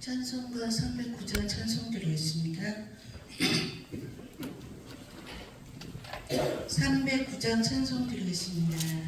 찬송가 309절 찬송 드리겠습니다. 309장 찬송 드리겠습니다.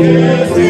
Yes,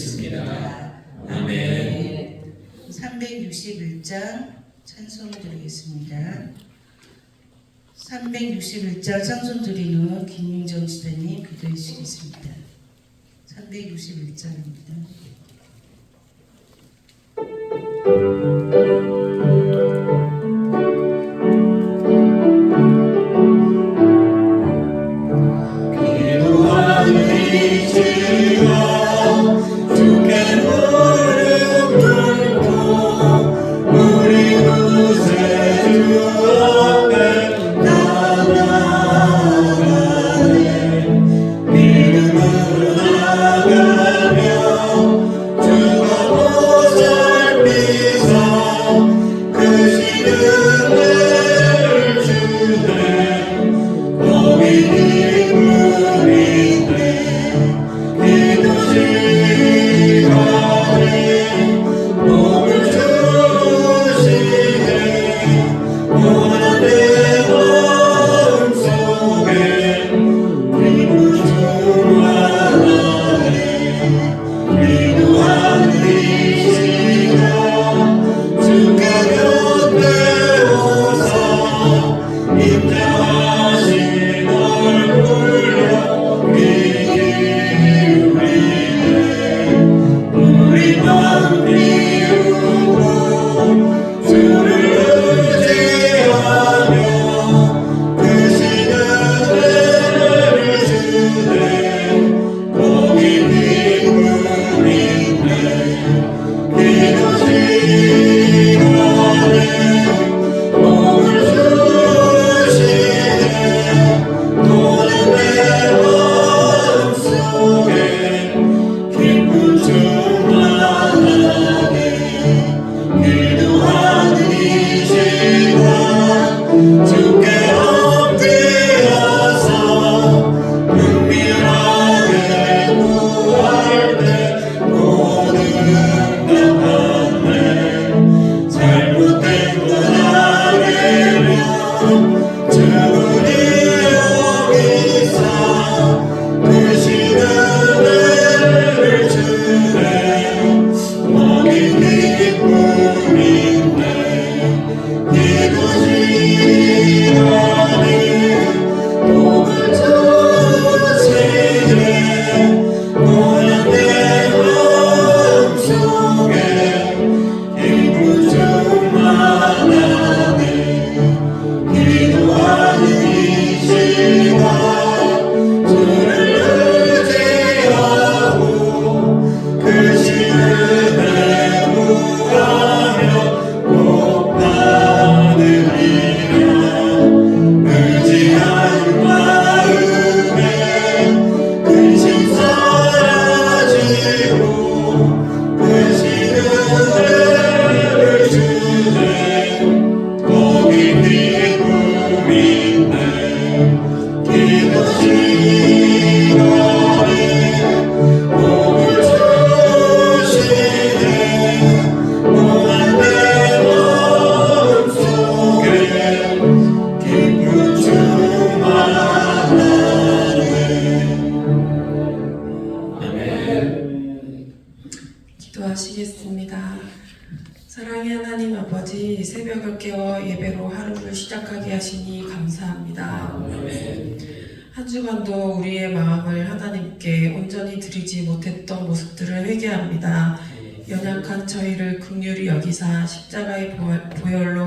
아멘. 361장 찬송 드리겠습니다. 361장 찬송 드린 후 김민정 지사님 기도해 주시겠습니다. 361장입니다.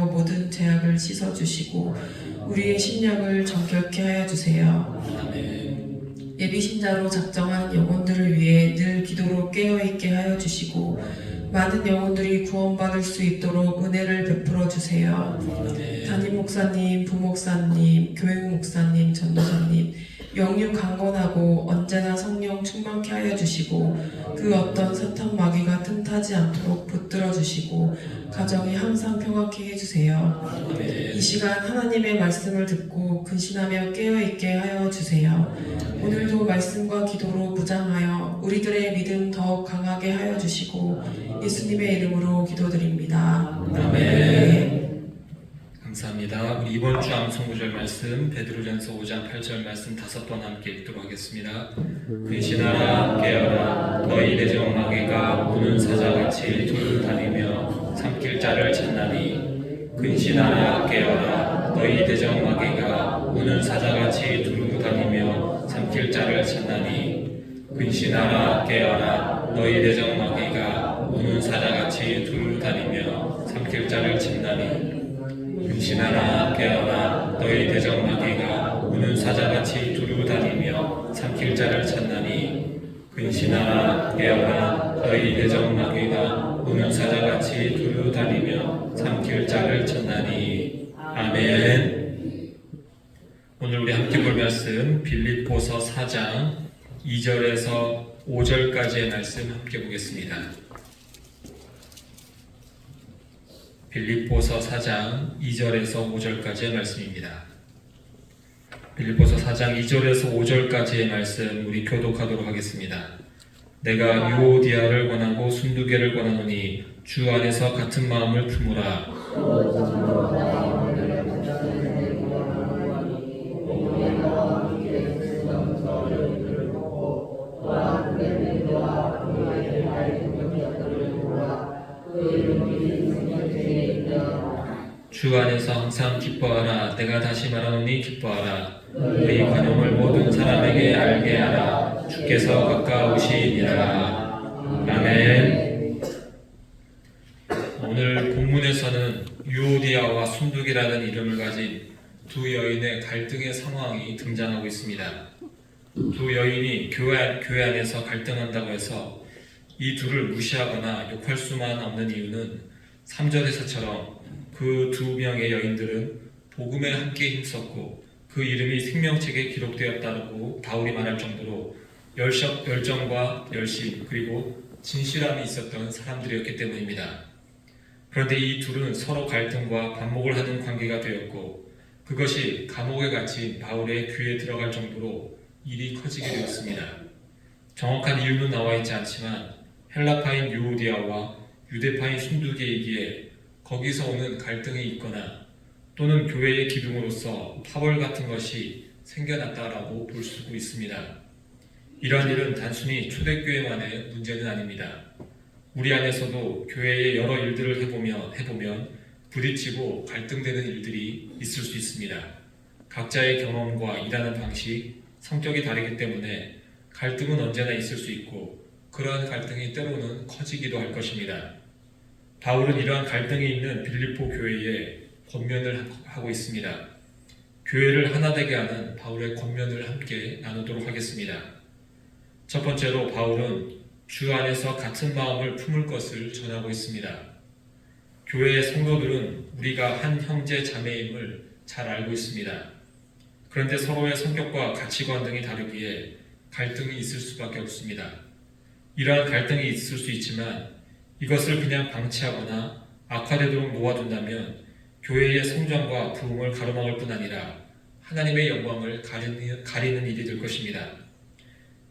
모든 죄악을 씻어주시고 우리의 심령을 정결케 하여 주세요. 예비신자로 작정한 영혼들을 위해 늘 기도로 깨어있게 하여 주시고 많은 영혼들이 구원받을 수 있도록 은혜를 베풀어 주세요. 담임 목사님, 부목사님, 교육 목사님, 전도사님 영유 강건하고 언제나 성령 충만케 하여 주시고 그 어떤 사탄 마귀가 틈타지 않도록 붙들어 주시고 가정이 항상 평안케 해주세요. 이 시간 하나님의 말씀을 듣고 근신하며 깨어 있게 하여 주세요. 오늘도 말씀과 기도로 무장하여 우리들의 믿음 더욱 강하게 하여 주시고 예수님의 이름으로 기도드립니다. 아멘. 감사합니다. 우리 이번 주 암송구절 말씀 베드로전서 5장 8절 말씀 다섯 번 함께 읽도록 하겠습니다. 근신하라 깨어라. 너희 대적 마귀가 우는 사자같이 돌고 다니며 삼킬 자를 찾나니. 근신하라 깨어라. 너희 대적 마귀가 우는 사자같이 돌고 다니며 삼킬 자를 찾나니. 근신하라 깨어라. 너희 대적 마귀가 우는 사자같이 돌고 다니며 삼킬 자를 찾나니 근신하라 깨어라 너희 대적 마귀가 우는 사자같이 두루 다니며 삼킬 자를 찾나니. 근신하라 깨어라 너희 대적 마귀가 우는 사자같이 두루 다니며 삼킬 자를 찾나니. 아멘. 오늘 우리 함께 볼 말씀 빌립보서 4장 2절에서 5절까지의 말씀 함께 보겠습니다. 빌립보서 4장 2절에서 5절까지의 말씀입니다. 빌립보서 4장 2절에서 5절까지의 말씀 우리 교독하도록 하겠습니다. 내가 유오디아를 권하고 순두개를 권하노니 주 안에서 같은 마음을 품으라. 주 안에서 항상 기뻐하라. 내가 다시 말하노니 기뻐하라. 너희 관용을 모든 사람에게 알게 하라. 주께서 가까우시니라. 아멘. 오늘 본문에서는 유오디아와 순두기라는 이름을 가진 두 여인의 갈등의 상황이 등장하고 있습니다. 두 여인이 교회, 안- 교회 안에서 갈등한다고 해서 이 둘을 무시하거나 욕할 수만 없는 이유는 3절에서처럼 그 두 명의 여인들은 복음에 함께 힘썼고 그 이름이 생명책에 기록되었다고 바울이 말할 정도로 열정, 열정과 열심 그리고 진실함이 있었던 사람들이었기 때문입니다. 그런데 이 둘은 서로 갈등과 반목을 하는 관계가 되었고 그것이 감옥에 갇힌 바울의 귀에 들어갈 정도로 일이 커지게 되었습니다. 정확한 이유는 나와 있지 않지만 헬라파인 유오디아와 유대파인 순두개이기에 거기서 오는 갈등이 있거나 또는 교회의 기둥으로서 파벌 같은 것이 생겨났다라고 볼 수 있습니다. 이러한 일은 단순히 초대교회만의 문제는 아닙니다. 우리 안에서도 교회의 여러 일들을 해보면, 해보면 부딪히고 갈등되는 일들이 있을 수 있습니다. 각자의 경험과 일하는 방식, 성격이 다르기 때문에 갈등은 언제나 있을 수 있고 그러한 갈등이 때로는 커지기도 할 것입니다. 바울은 이러한 갈등이 있는 빌립보 교회에 권면을 하고 있습니다. 교회를 하나 되게 하는 바울의 권면을 함께 나누도록 하겠습니다. 첫 번째로 바울은 주 안에서 같은 마음을 품을 것을 전하고 있습니다. 교회의 성도들은 우리가 한 형제 자매임을 잘 알고 있습니다. 그런데 서로의 성격과 가치관 등이 다르기에 갈등이 있을 수밖에 없습니다. 이러한 갈등이 있을 수 있지만 이것을 그냥 방치하거나 악화되도록 놓아둔다면 교회의 성장과 부흥을 가로막을 뿐 아니라 하나님의 영광을 가리는, 일이 될 것입니다.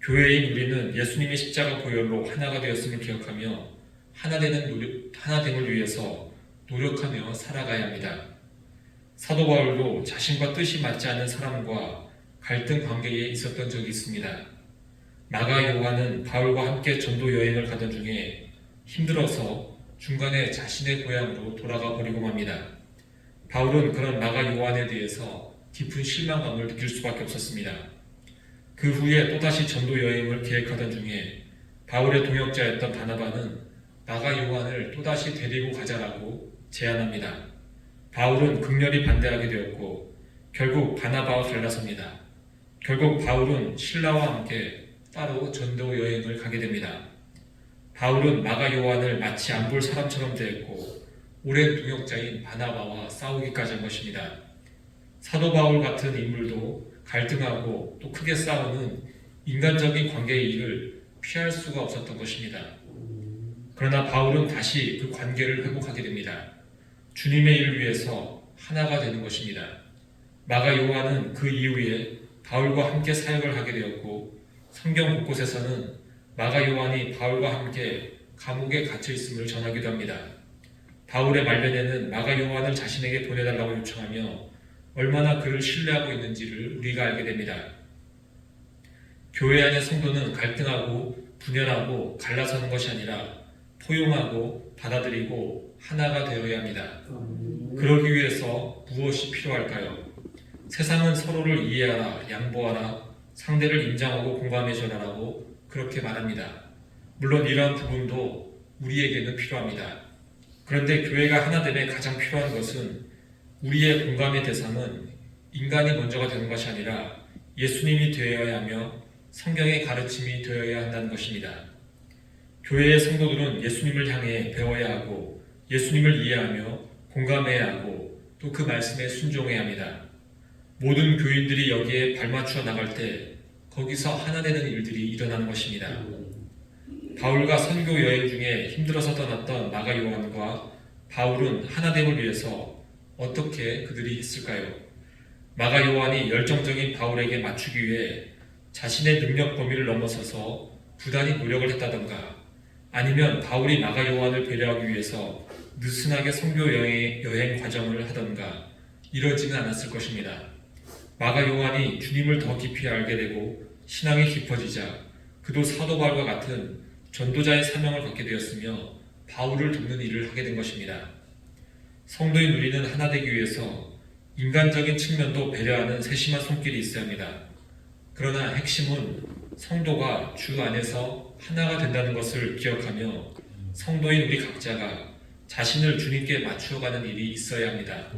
교회인 우리는 예수님의 십자가 보혈로 하나가 되었음을 기억하며 하나 되는 노력, 하나됨을 위해서 노력하며 살아가야 합니다. 사도 바울도 자신과 뜻이 맞지 않는 사람과 갈등 관계에 있었던 적이 있습니다. 나가 요한은 바울과 함께 전도 여행을 가던 중에 힘들어서 중간에 자신의 고향으로 돌아가 버리고 맙니다. 바울은 그런 나가 요한에 대해서 깊은 실망감을 느낄 수밖에 없었습니다. 그 후에 또다시 전도 여행을 계획하던 중에 바울의 동역자였던 바나바는 나가 요한을 또다시 데리고 가자라고 제안합니다. 바울은 극렬히 반대하게 되었고 결국 바나바와 갈라섭니다. 결국 바울은 신라와 함께 따로 전도 여행을 가게 됩니다. 바울은 마가 요한을 마치 안 볼 사람처럼 대했고 오랜 동역자인 바나바와 싸우기까지 한 것입니다. 사도 바울 같은 인물도 갈등하고 또 크게 싸우는 인간적인 관계의 일을 피할 수가 없었던 것입니다. 그러나 바울은 다시 그 관계를 회복하게 됩니다. 주님의 일을 위해서 하나가 되는 것입니다. 마가 요한은 그 이후에 바울과 함께 사역을 하게 되었고 성경 곳곳에서는 마가 요한이 바울과 함께 감옥에 갇혀 있음을 전하기도 합니다. 바울의 말년에는 마가 요한을 자신에게 보내달라고 요청하며 얼마나 그를 신뢰하고 있는지를 우리가 알게 됩니다. 교회 안의 성도는 갈등하고 분열하고 갈라서는 것이 아니라 포용하고 받아들이고 하나가 되어야 합니다. 그러기 위해서 무엇이 필요할까요? 세상은 서로를 이해하라, 양보하라, 상대를 인정하고 공감해줘라라고 그렇게 말합니다. 물론 이러한 부분도 우리에게는 필요합니다. 그런데 교회가 하나됨에 가장 필요한 것은 우리의 공감의 대상은 인간이 먼저가 되는 것이 아니라 예수님이 되어야 하며 성경의 가르침이 되어야 한다는 것입니다. 교회의 성도들은 예수님을 향해 배워야 하고 예수님을 이해하며 공감해야 하고 또 그 말씀에 순종해야 합니다. 모든 교인들이 여기에 발맞추어 나갈 때 거기서 하나 되는 일들이 일어나는 것입니다. 바울과 선교 여행 중에 힘들어서 떠났던 마가 요한과 바울은 하나됨을 위해서 어떻게 그들이 했을까요? 마가 요한이 열정적인 바울에게 맞추기 위해 자신의 능력 범위를 넘어서서 부단히 노력을 했다던가 아니면 바울이 마가 요한을 배려하기 위해서 느슨하게 선교 여행, 여행 과정을 하던가 이러지는 않았을 것입니다. 마가 요한이 주님을 더 깊이 알게 되고 신앙이 깊어지자 그도 사도 바울과 같은 전도자의 사명을 갖게 되었으며 바울을 돕는 일을 하게 된 것입니다. 성도인 우리는 하나 되기 위해서 인간적인 측면도 배려하는 세심한 손길이 있어야 합니다. 그러나 핵심은 성도가 주 안에서 하나가 된다는 것을 기억하며 성도인 우리 각자가 자신을 주님께 맞추어가는 일이 있어야 합니다.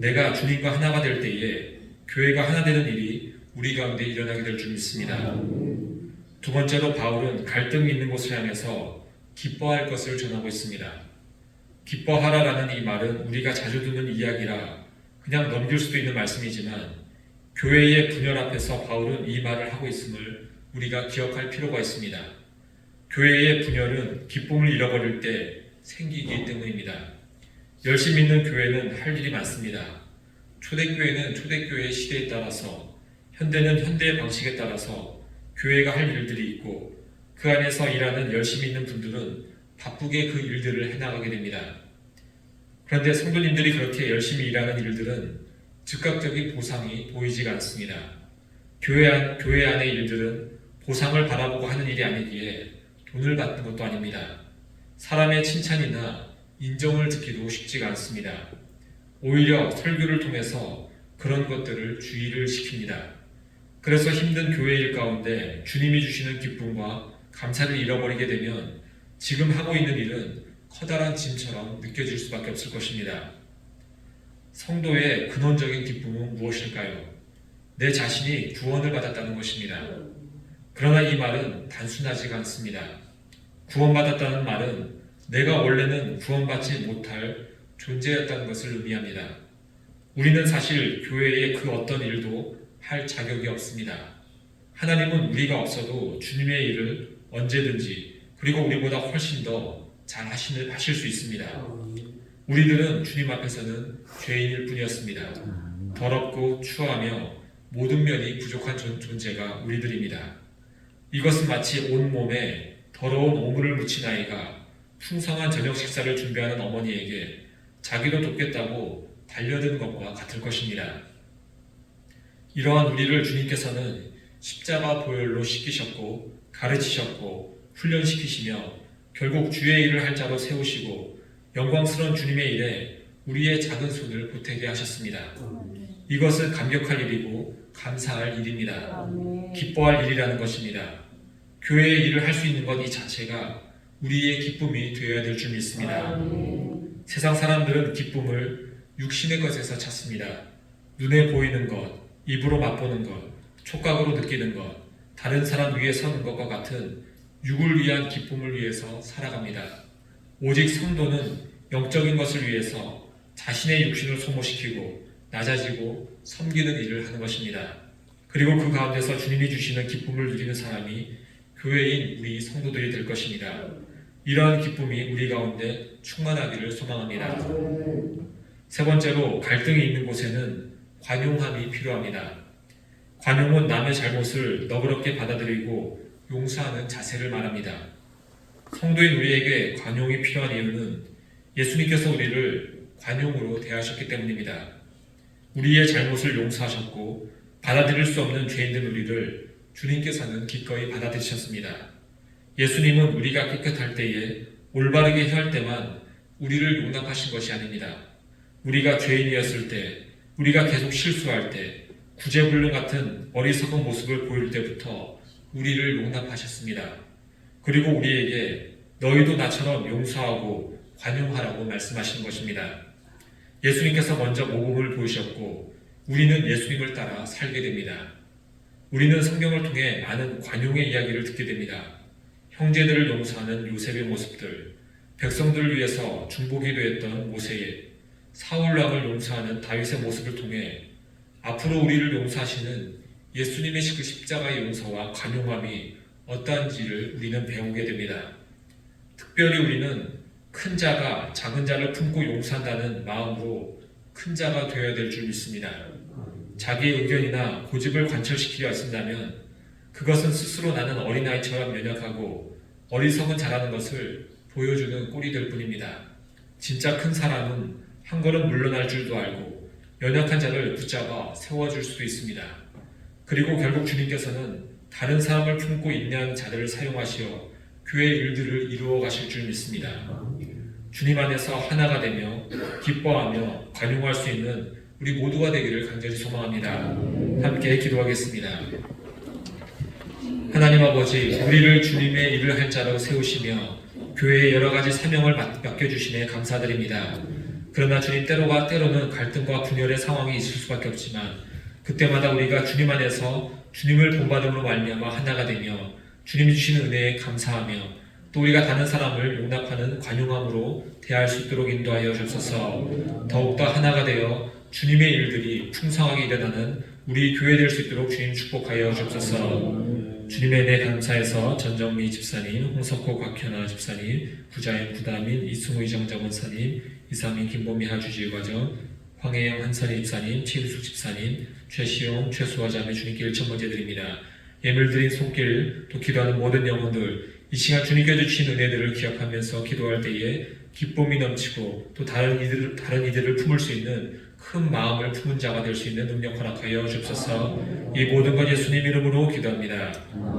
내가 주님과 하나가 될 때에 교회가 하나 되는 일이 우리 가운데 일어나게 될 줄 믿습니다. 두 번째로 바울은 갈등이 있는 곳을 향해서 기뻐할 것을 전하고 있습니다. 기뻐하라라는 이 말은 우리가 자주 듣는 이야기라 그냥 넘길 수도 있는 말씀이지만 교회의 분열 앞에서 바울은 이 말을 하고 있음을 우리가 기억할 필요가 있습니다. 교회의 분열은 기쁨을 잃어버릴 때 생기기 때문입니다. 열심히 있는 교회는 할 일이 많습니다. 초대교회는 초대교회의 시대에 따라서 현대는 현대의 방식에 따라서 교회가 할 일들이 있고 그 안에서 일하는 열심히 있는 분들은 바쁘게 그 일들을 해나가게 됩니다. 그런데 성도님들이 그렇게 열심히 일하는 일들은 즉각적인 보상이 보이지가 않습니다. 교회 안, 교회 안의 일들은 보상을 바라보고 하는 일이 아니기에 돈을 받는 것도 아닙니다. 사람의 칭찬이나 인정을 듣기도 쉽지가 않습니다. 오히려 설교를 통해서 그런 것들을 주의를 시킵니다. 그래서 힘든 교회 일 가운데 주님이 주시는 기쁨과 감사를 잃어버리게 되면 지금 하고 있는 일은 커다란 짐처럼 느껴질 수밖에 없을 것입니다. 성도의 근원적인 기쁨은 무엇일까요? 내 자신이 구원을 받았다는 것입니다. 그러나 이 말은 단순하지가 않습니다. 구원받았다는 말은 내가 원래는 구원받지 못할 존재였다는 것을 의미합니다. 우리는 사실 교회의 그 어떤 일도 할 자격이 없습니다. 하나님은 우리가 없어도 주님의 일을 언제든지 그리고 우리보다 훨씬 더 잘 하실, 수 있습니다. 우리들은 주님 앞에서는 죄인일 뿐이었습니다. 더럽고 추하며 모든 면이 부족한 존- 존재가 우리들입니다. 이것은 마치 온몸에 더러운 오물을 묻힌 아이가 풍성한 저녁 식사를 준비하는 어머니에게 자기도 돕겠다고 달려드는 것과 같을 것입니다. 이러한 우리를 주님께서는 십자가 보혈로 씻기셨고 가르치셨고 훈련시키시며 결국 주의 일을 할 자로 세우시고 영광스러운 주님의 일에 우리의 작은 손을 보태게 하셨습니다. 이것은 감격할 일이고 감사할 일입니다. 기뻐할 일이라는 것입니다. 교회의 일을 할 수 있는 것 이 자체가 우리의 기쁨이 되어야 될 줄 믿습니다. 세상 사람들은 기쁨을 육신의 것에서 찾습니다. 눈에 보이는 것, 입으로 맛보는 것, 촉각으로 느끼는 것, 다른 사람 위에 서는 것과 같은 육을 위한 기쁨을 위해서 살아갑니다. 오직 성도는 영적인 것을 위해서 자신의 육신을 소모시키고 낮아지고 섬기는 일을 하는 것입니다. 그리고 그 가운데서 주님이 주시는 기쁨을 누리는 사람이 교회인 우리 성도들이 될 것입니다. 이러한 기쁨이 우리 가운데 충만하기를 소망합니다. 세 번째로 갈등이 있는 곳에는 관용함이 필요합니다. 관용은 남의 잘못을 너그럽게 받아들이고 용서하는 자세를 말합니다. 성도인 우리에게 관용이 필요한 이유는 예수님께서 우리를 관용으로 대하셨기 때문입니다. 우리의 잘못을 용서하셨고 받아들일 수 없는 죄인된 우리를 주님께서는 기꺼이 받아들이셨습니다. 예수님은 우리가 깨끗할 때에 올바르게 해할 때만 우리를 용납하신 것이 아닙니다. 우리가 죄인이었을 때, 우리가 계속 실수할 때, 구제불능 같은 어리석은 모습을 보일 때부터 우리를 용납하셨습니다. 그리고 우리에게 너희도 나처럼 용서하고 관용하라고 말씀하신 것입니다. 예수님께서 먼저 모범을 보이셨고 우리는 예수님을 따라 살게 됩니다. 우리는 성경을 통해 많은 관용의 이야기를 듣게 됩니다. 형제들을 용서하는 요셉의 모습들, 백성들을 위해서 중보기 도했던 모세의, 사울왕을 용서하는 다윗의 모습을 통해 앞으로 우리를 용서하시는 예수님의 그 십자가의 용서와 관용함이 어떠한지를 우리는 배우게 됩니다. 특별히 우리는 큰 자가 작은 자를 품고 용서한다는 마음으로 큰 자가 되어야 될 줄 믿습니다. 자기의 의견이나 고집을 관철시키려 하신다면 그것은 스스로 나는 어린아이처럼 연약하고 어리석은 자라는 것을 보여주는 꼴이 될 뿐입니다. 진짜 큰 사람은 한 걸음 물러날 줄도 알고 연약한 자를 붙잡아 세워줄 수도 있습니다. 그리고 결국 주님께서는 다른 사람을 품고 인내하는 자들을 사용하시어 교회 일들을 이루어 가실 줄 믿습니다. 주님 안에서 하나가 되며 기뻐하며 관용할 수 있는 우리 모두가 되기를 간절히 소망합니다. 함께 기도하겠습니다. 하나님 아버지, 우리를 주님의 일을 할 자로 세우시며 교회에 여러 가지 사명을 맡- 맡겨주시네 감사드립니다. 그러나 주님 때로가 때로는 갈등과 분열의 상황이 있을 수밖에 없지만 그때마다 우리가 주님 안에서 주님을 본받음으로 말미암아 하나가 되며 주님 주시는 은혜에 감사하며 또 우리가 다른 사람을 용납하는 관용함으로 대할 수 있도록 인도하여 주옵소서 더욱더 하나가 되어 주님의 일들이 풍성하게 일어나는 우리 교회 될 수 있도록 주님 축복하여 주옵소서 주님의 은혜 감사해서 전정미 집사님, 홍석호 곽현아 집사님, 부자연 부다민 이승우 이정자 원사님, 이상민 김보미 하주지 과정, 황혜영 한선희 집사님, 최유숙 집사님, 최시용, 최수화 자매 주님께 일천 번째 드립니다. 예물 드린 손길, 또 기도하는 모든 영혼들, 이 시간 주님께 주신 은혜들을 기억하면서 기도할 때에 기쁨이 넘치고 또 다른 이들 다른 이들을 품을 수 있는 큰 마음을 품은 자가 될 수 있는 능력 허락하여 주옵소서. 이 모든 것 예수님 이름으로 기도합니다.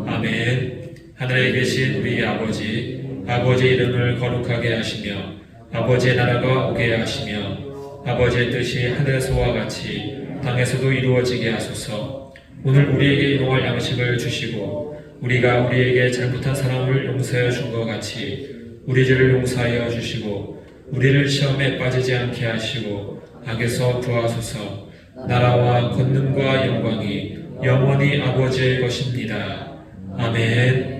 아멘. 하늘에 계신 우리 아버지, 아버지의 이름을 거룩하게 하시며 아버지의 나라가 오게 하시며 아버지의 뜻이 하늘에서와 같이 땅에서도 이루어지게 하소서. 오늘 우리에게 일용할 양식을 주시고 우리가 우리에게 잘못한 사람을 용서해 준 것 같이 우리 죄를 용서하여 주시고 우리를 시험에 빠지지 않게 하시고 악에서 구하소서. 나라와 권능과 영광이 영원히 아버지의 것입니다. 아멘.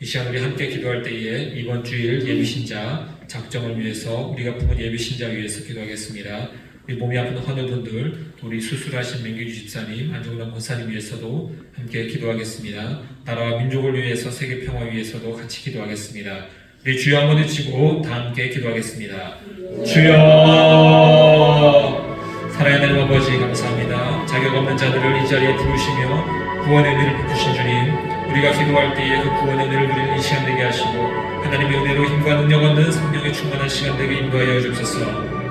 이 시간 우리 함께 기도할 때에 이번 주일 예비신자 작정을 위해서 우리가 품은 예비신자 위해서 기도하겠습니다. 우리 몸이 아픈 환우분들, 또 우리 수술하신 맹규주 집사님, 안정남 권사님 위해서도 함께 기도하겠습니다. 나라와 민족을 위해서 세계 평화 위해서도 같이 기도하겠습니다. 우리 주여 한번 외치고 다 함께 기도하겠습니다. 주여 살 아버지 감사합니다. 자격 없는 자들을 이 자리에 부르시며 구원의 은혜를 베푸신 주님, 우리가 기도할 때에 그 구원의 은혜를 누리는 이 시간 되게 하시고 하나님의 은혜로 힘과 능력 얻는 성령의 충만한 시간 되게 인도하여 주옵소서.